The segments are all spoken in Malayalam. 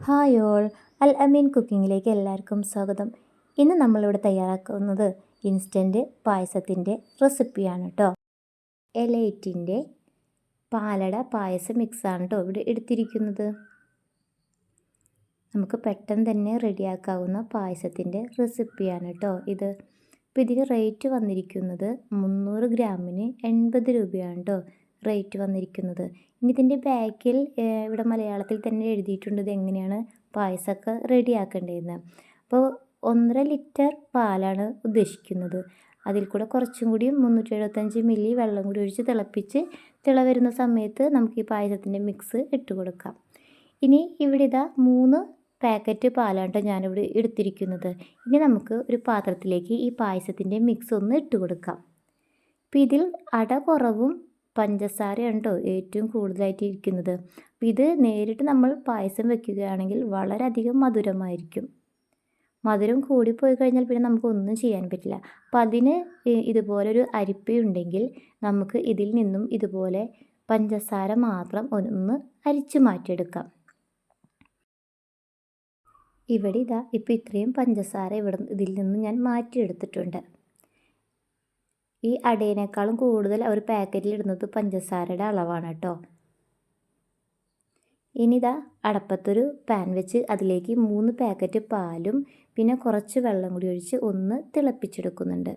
Hi all. അൽ അമീൻ കുക്കിങ്ങിലേക്ക് എല്ലാവർക്കും സ്വാഗതം. ഇന്ന് നമ്മളിവിടെ തയ്യാറാക്കുന്നത് ഇൻസ്റ്റന്റ് പായസത്തിന്റെ റെസിപ്പിയാണ് കേട്ടോ എലൈറ്റിന്റെ പാലട പായസം മിക്സാണ് കേട്ടോ ഇവിടെ എടുത്തിരിക്കുന്നത്. നമുക്ക് പെട്ടെന്ന് തന്നെ റെഡിയാക്കാവുന്ന പായസത്തിന്റെ റെസിപ്പിയാണ് കേട്ടോ ഇത്. ഇപ്പോൾ ഇതിന് റേറ്റ് വന്നിരിക്കുന്നത് മുന്നൂറ് ഗ്രാമിന് എൺപത് രൂപയാണ് കേട്ടോ റേറ്റ് വന്നിരിക്കുന്നത്. ഇനി ഇതിന്റെ ബാക്കിൽ ഇവിടെ മലയാളത്തിൽ തന്നെ എഴുതിയിട്ടുണ്ട് ഇത് എങ്ങനെയാണ് പായസമൊക്കെ റെഡിയാക്കേണ്ടതെന്ന്. അപ്പോൾ ഒന്നര ലിറ്റർ പാലാണ് ഉദ്ദേശിക്കുന്നത്. അതിൽ കൂടെ കുറച്ചും കൂടി മുന്നൂറ്റി എഴുപത്തഞ്ച് മില്ലി വെള്ളം കൂടി ഒഴിച്ച് തിളപ്പിച്ച് തിള വരുന്ന സമയത്ത് നമുക്ക് ഈ പായസത്തിന്റെ മിക്സ് ഇട്ട് കൊടുക്കാം. ഇനി ഇവിടെ ഇതാ മൂന്ന് പാക്കറ്റ് പാലാണ് ഞാനിവിടെ എടുത്തിരിക്കുന്നത്. ഇനി നമുക്ക് ഒരു പാത്രത്തിലേക്ക് ഈ പായസത്തിന്റെ മിക്സ് ഒന്ന് ഇട്ട് കൊടുക്കാം. അപ്പോൾ ഇതിൽ അട കുറവും പഞ്ചസാരയാണ് ഏറ്റവും കൂടുതലായിട്ട് ഇരിക്കുന്നത് അപ്പോൾ ഇത് നേരിട്ട് നമ്മൾ പായസം വെക്കുകയാണെങ്കിൽ വളരെയധികം മധുരമായിരിക്കും. മധുരം കൂടിപ്പോയി കഴിഞ്ഞാൽ പിന്നെ നമുക്ക് ഒന്നും ചെയ്യാൻ പറ്റില്ല. അപ്പം അതിന് ഇതുപോലൊരു അരിപ്പയുണ്ടെങ്കിൽ നമുക്ക് ഇതിൽ നിന്നും ഇതുപോലെ പഞ്ചസാര മാത്രം ഒന്ന് അരിച്ചു മാറ്റിയെടുക്കാം. ഇവിടെ ഇതാ ഇപ്പോൾ ഇത്രയും പഞ്ചസാര ഇവിടെ ഇതിൽ നിന്നും ഞാൻ മാറ്റിയെടുത്തിട്ടുണ്ട്. ഈ അടയിനേക്കാളും കൂടുതൽ അവർ പാക്കറ്റിൽ ഇടുന്നത് പഞ്ചസാരയുടെ അളവാണ് കേട്ടോ. ഇനിതാ അടപ്പത്തൊരു പാൻ വെച്ച് അതിലേക്ക് മൂന്ന് പാക്കറ്റ് പാലും പിന്നെ കുറച്ച് വെള്ളം കൂടി ഒഴിച്ച് ഒന്ന് തിളപ്പിച്ചെടുക്കുന്നുണ്ട്.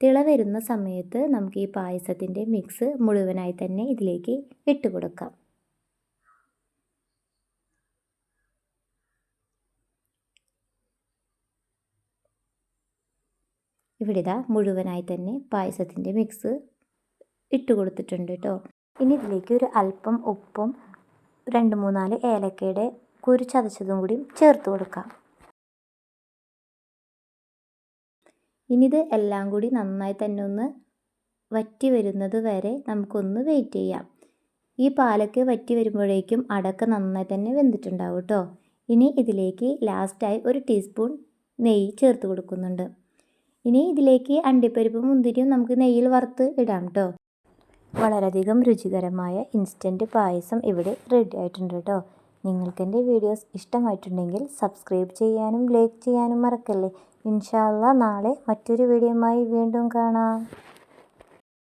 തിള വരുന്ന സമയത്ത് നമുക്ക് ഈ പായസത്തിന്റെ മിക്സ് മുഴുവനായി തന്നെ ഇതിലേക്ക് ഇട്ട് കൊടുക്കാം. ഇവിടെ ഇതാ മുഴുവനായി തന്നെ പായസത്തിന്റെ മിക്സ് ഇട്ട് കൊടുത്തിട്ടുണ്ട് കേട്ടോ ഇനി ഇതിലേക്ക് ഒരു അല്പം ഉപ്പും രണ്ട് മൂന്നാൽ ഏലക്കയുടെ കുരു ചതച്ചതും കൂടി ചേർത്ത് കൊടുക്കാം. ഇനി ഇത് എല്ലാം കൂടി നന്നായി തന്നെ ഒന്ന് വറ്റി വരുന്നത് വരെ നമുക്കൊന്ന് വെയിറ്റ് ചെയ്യാം. ഈ പാലൊക്കെ വറ്റി വരുമ്പോഴേക്കും അടക്ക നന്നായി തന്നെ വെന്തിട്ടുണ്ടാവും കേട്ടോ ഇനി ഇതിലേക്ക് ലാസ്റ്റായി ഒരു ടീസ്പൂൺ നെയ്യ് ചേർത്ത് കൊടുക്കുന്നുണ്ട്. ഇനി ഇതിലേക്ക് അണ്ടിപ്പരിപ്പ് മുന്തിരിയും നമുക്ക് നെയ്യിൽ വറുത്ത് ഇടാം കേട്ടോ വളരെയധികം രുചികരമായ ഇൻസ്റ്റന്റ് പായസം ഇവിടെ റെഡി ആയിട്ടുണ്ട് കേട്ടോ നിങ്ങൾക്ക് എന്റെ വീഡിയോസ് ഇഷ്ടമായിട്ടുണ്ടെങ്കിൽ സബ്സ്ക്രൈബ് ചെയ്യാനും ലൈക്ക് ചെയ്യാനും മറക്കല്ലേ. ഇൻഷാല്ല നാളെ മറ്റൊരു വീഡിയോയുമായി വീണ്ടും കാണാം.